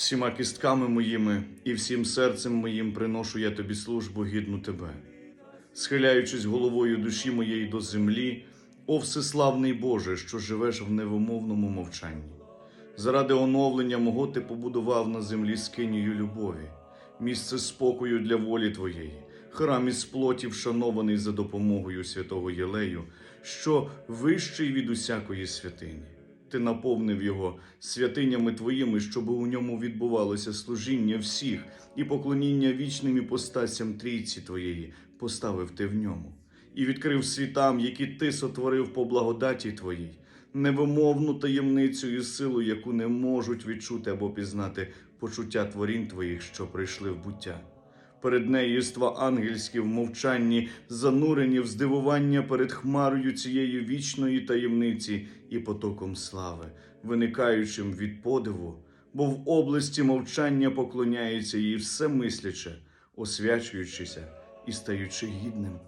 Всіма кістками моїми і всім серцем моїм приношу я тобі службу гідну тебе, схиляючись головою душі моєї до землі, о всеславний Боже, що живеш в невимовному мовчанні. Заради оновлення мого ти побудував на землі скинію любові, місце спокою для волі твоєї, храм із плоті вшанований за допомогою святого Єлею, що вищий від усякої святині. Ти наповнив його святинями твоїми, щоб у ньому відбувалося служіння всіх і поклоніння вічним іпостасям трійці твоєї, поставив ти в ньому, і відкрив світам, які ти сотворив по благодаті твоїй, невимовну таємницю і силу, яку не можуть відчути або пізнати почуття творінь твоїх, що прийшли в буття. Перед нею єства ангельські в мовчанні, занурені в здивування перед хмарою цієї вічної таємниці і потоком слави, виникаючим від подиву, бо в області мовчання поклоняється їй все мисляче, освячуючися і стаючи гідним.